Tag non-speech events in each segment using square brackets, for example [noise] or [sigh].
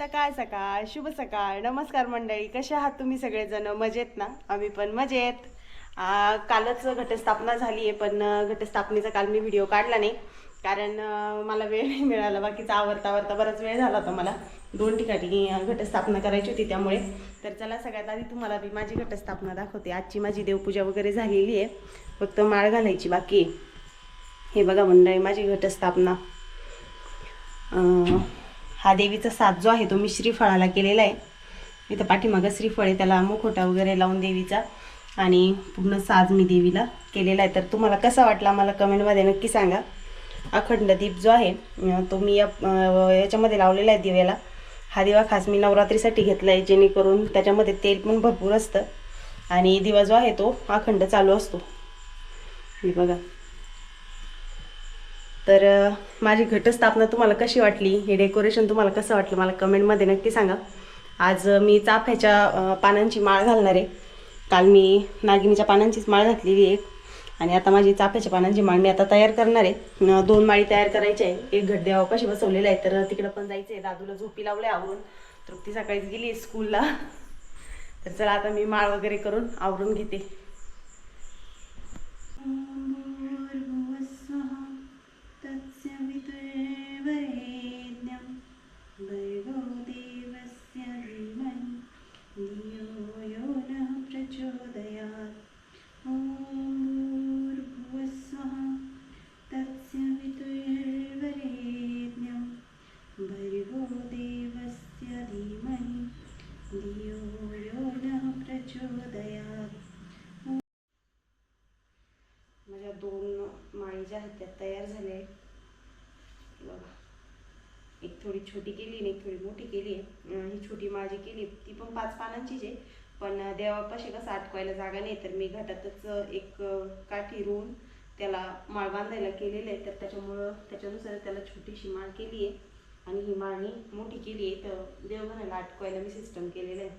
सकाळ सकाळ शुभ सकाळ नमस्कार मंडळी कसे आहात तुम्ही सगळेजण? मजेत ना? आम्ही पण मजेत. कालच घटस्थापना झाली आहे पण घटस्थापनेचा काल मी व्हिडिओ काढला नाही. कारण मला वेळ नाही मिळाला बाकीचा आवरता आवरता बराच वेळ झाला होता मला. दोन ठिकाणी घटस्थापना करायची होती त्यामुळे. तर चला सगळ्यात आधी तुम्हाला मी माझी घटस्थापना दाखवते. आजची माझी देवपूजा वगैरे झालेली आहे. फक्त माळ घालायची बाकी हे बघा मंडळी माझी घटस्थापना. हा देवीचा साज जो आहे तो मी श्रीफळाला केलेला आहे. इथं पाठीमागं श्रीफळ आहे त्याला मुखोटा वगैरे लावून देवीचा आणि पूर्ण साज मी देवीला केलेला आहे. तर तुम्हाला कसा वाटला मला कमेंटमध्ये नक्की सांगा. अखंड दीप जो आहे तो मी या याच्यामध्ये लावलेला आहे दिव्याला. हा दिवा खास मी नवरात्रीसाठी घेतला आहे जेणेकरून त्याच्यामध्ये तेल पण भरपूर असतं आणि दिवा जो आहे तो अखंड चालू असतो. हे बघा. तर माझी घटस्थापना तुम्हाला कशी वाटली? हे डेकोरेशन तुम्हाला कसं वाटलं? मला कमेंटमध्ये नक्की सांगा. आज मी चाफ्याच्या पानांची माळ घालणार आहे. काल मी नागिनीच्या पानांचीच माळ घातलेली एक. आणि आता माझी चाफ्याच्या पानांची माळ मी आता तयार करणार आहे. दोन माळी तयार करायची आहे. एक घड्डे अवकाशी बसवलेला आहे. तर तिकडं पण जायचं आहे दादूला झोपी लावले आवरून. तृप्ती सकाळीच गेली स्कूलला तर चला आता मी माळ वगैरे करून आवरून घेते. माळी तयार झाल्या आहेत. बघा. एक थोडी छोटी केली आणि एक थोडी मोठी केली आहे. ही छोटी माळ जी केली ती पण पाच पानांचीच आहे. पण देवापाशी कसं अटकवायला जागा नाही तर मी घटातच एक काठी रोवून त्याला माळ बांधायला केलेलं आहे. तर त्याच्यामुळं त्याच्यानुसार त्याला छोटीशी माळ केली आहे. आणि ही माळणी मोठी केली आहे. तर देवघराला अटकवायला मी सिस्टम केलेलं आहे.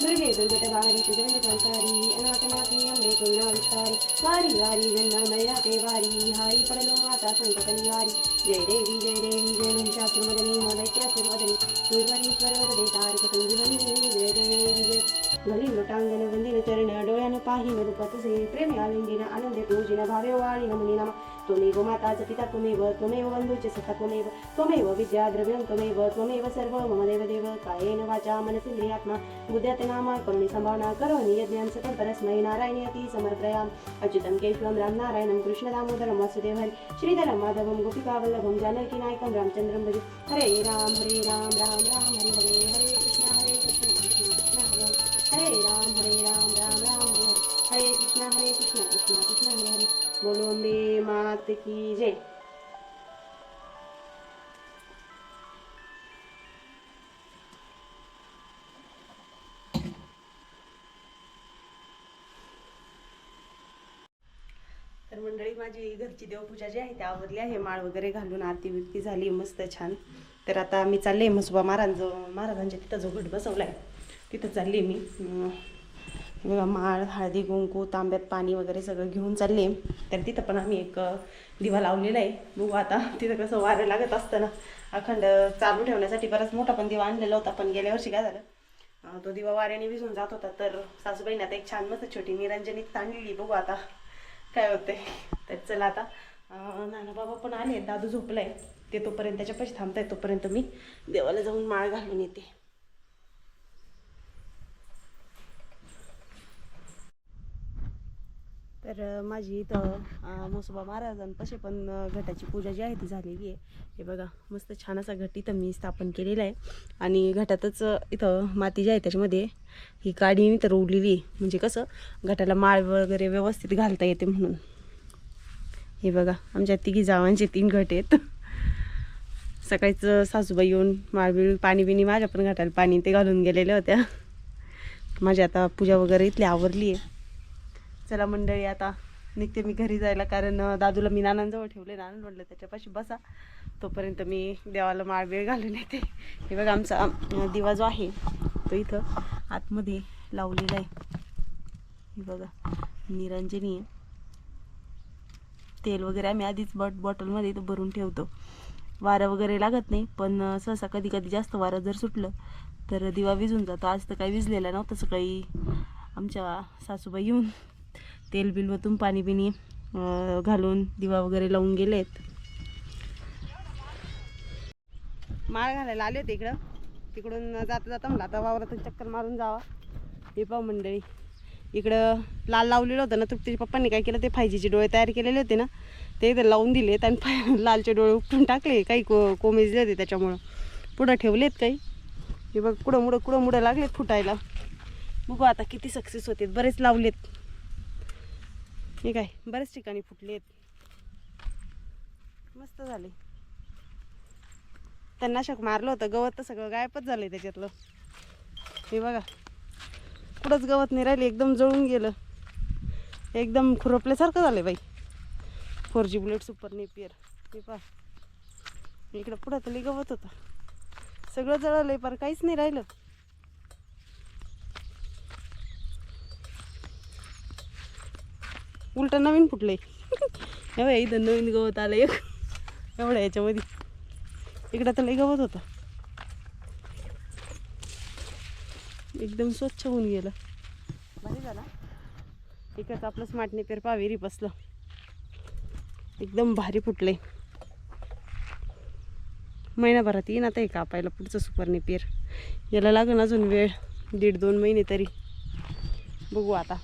ದುರ್ಗೆಗಳು ಬೆಟಗಾಲ ರೀತಿ ದುರಂತ ಸಂಸಾರಿ ಅನಾಥನಾಥಿ ಅಂಬೇಕುಳ್ಳ ವಿಸ್ತಾರಿ ವಾರಿ ವಾರಿ ಗಂಡ ಮೈರಾತೆ ವಾರಿ ಹಾರಿ ಪಡಲು ಮಾತಾ ಸಂಕಟ ನಿವಾರಿ ಜಯ ದೇವಿ ಜಯ ದೇವಿ ಜಯ ಮಹಿಷಾಸುರ ಮದನಿ ಮದೈತ್ಯಾಸುರ ಮದನಿ ಸೂರ್ವನೇಶ್ವರ ವರದೆ ತಾರಕ ಸಂಜೀವನಿ ಜಯ ದೇವಿ ಜಯ ಬಲಿ ಲೋಟಾಂಗನ ವಂದಿನ ಚರಣ ಡೋಯನ ಪಾಹಿ ಮಧುಪತ ಸೇ ಪ್ರೇಮಿಯಾಲಿಂಗಿನ ಅನಂದ ಪೂಜಿನ ಭಾವ್ಯವಾಣಿ ನಮುನಿ ನಮ त्वमेव माताच पिता त्वमेव त्वमेव बंधूच सखा त्वमेव त्वमेव विद्या द्रव्यं त्वमेव त्वमेव सर्व मम देवदेव कायेन वाचा मनसेंद्रियात्मा बुद्ध्यात नामा करुणी संभावना करोनि यज्ञान सकल परस्मै नारायणी अति समर्पयाम। अच्युतं केशवं रामनारायणं कृष्ण दामोदरं वासुदेव हरि श्रीधरं माधवं गोपिकावल्लभं जानकीनायकं रामचन्द्रं भजे। हरे राम हरे राम राम राम हरे हरे। बोलो अम्बे मात की जय तर मंडळी माझी घरची देवपूजा जी आहे त्या आवरली आहे. माळ वगैरे घालून आरती बिरती झाली मस्त छान. तर आता मी चालले म्हसोबा महाराज महाराजांच्या तिथं जो घट बसवला आहे तिथं चालली मी. बघा माळ हळदी कुंकू तांब्यात पाणी वगैरे सगळं घेऊन चालले. तर तिथं पण आम्ही एक दिवा लावलेला आहे. बघू आता तिथं कसं वारं लागत असतं ना. अखंड चालू ठेवण्यासाठी बराच मोठा पण दिवा आणलेला होता पण गेल्या वर्षी काय झालं? तो दिवा वाऱ्याने विझून जात होता. तर सासूबाईने आता एक छान मस्त छोटी निरंजनीत ताणलेली बघू आता काय होते तर चला आता. नाना बाबा पण आले. दादू झोपलाय. ते तोपर्यंत त्याच्या पैसे थांबताय. तोपर्यंत मी देवाला जाऊन माळ घालून येते. तर माझी इथं अं, म्हसोबा महाराजांपाशी पण घटाची पूजा जी आहे ती झालेली आहे. हे बघा मस्त छान असा घट इथं मी स्थापन केलेला आहे. आणि घटातच इथं माती जी आहे त्याच्यामध्ये ही काडी तर उडलेली आहे. म्हणजे कसं घटाला माळ वगैरे व्यवस्थित घालता येते म्हणून. हे बघा आमच्या तिघी जावांचे तीन घट आहेत. सकाळीच सासूबाई येऊन माळबिळ पाणी बिणी माझ्या पण घाटाला पाणी ते घालून गेलेल्या होत्या. माझी आता पूजा वगैरे इथली आवरली आहे. चला मंडळी आता निघते मी घरी जायला कारण दादूला मी नानांजवळ ठेवले नानां म्हटलं त्याच्यापाशी बसा. तोपर्यंत मी देवाला माळबीळ घालून येते. हे बघा आमचा दिवा जो आहे तो इथं आतमध्ये लावलेला आहे. हे बघा निरंजनी आहे. तेल वगैरे आम्ही आधीच बॉट बॉटलमध्ये इथं भरून ठेवतो. वारं वगैरे लागत नाही पण सहसा कधी कधी जास्त वारं जर सुटलं तर दिवा विजून जातो. आज तर काही विजलेला नव्हतं सकाळी आमच्या सासूबाई येऊन तेल बिल वतून पाणी बिणी घालून दिवा वगैरे लावून गेलेत. माळ घालायला आले होते इकडं. तिकडून जाता जाता म्हणलं आता वावरातून चक्कर मारून जावा. हे पाहू मंडळी इकडं लाल लावलेलं होतं ना तृप्तीच्या पप्पांनी काय केलं ते फायजीचे डोळे तयार केलेले होते ना ते इथं लावून दिलेत आणि फाय- [laughs] लालचे डोळे उपटून टाकले काही को कोमेजले होते त्याच्यामुळं. पुढं ठेवलेत काही. हे बघ कुडं मुडं कुडं मुडं लागलेत फुटायला. बघू आता किती सक्सेस होते बरेच लावलेत. हे काय बऱ्याच ठिकाणी फुटलेत मस्त झाले. त्यांना शक मारलं होतं गवत तर सगळं गायबच झालंय त्याच्यातलं. हे बघा कुठंच गवत नाही राहिले एकदम जळून गेलं. एकदम खुरपल्यासारखं झालं बाई. Four G bullet super napier हे पा इकडं पुढं तरी गवत होतं. सगळं जळलंय पर काहीच नाही राहिलं. उलट नवीन फुटलं आहे एवढ्या इथं नवीन गवत आलं एक एवढ्या याच्यामध्ये. इकडं तर लई गवत होतं. एकदम स्वच्छ होऊन गेलं. भारी झाला. इकडचं आपलं स्मार्टने पेर पावेरी बसलं एकदम भारी फुटले महिनाभरात येईन आता हे कापायला पुढचं सुपरने पेर याला लागेल अजून वेळ. दीड दोन महिने तरी. बघू आता.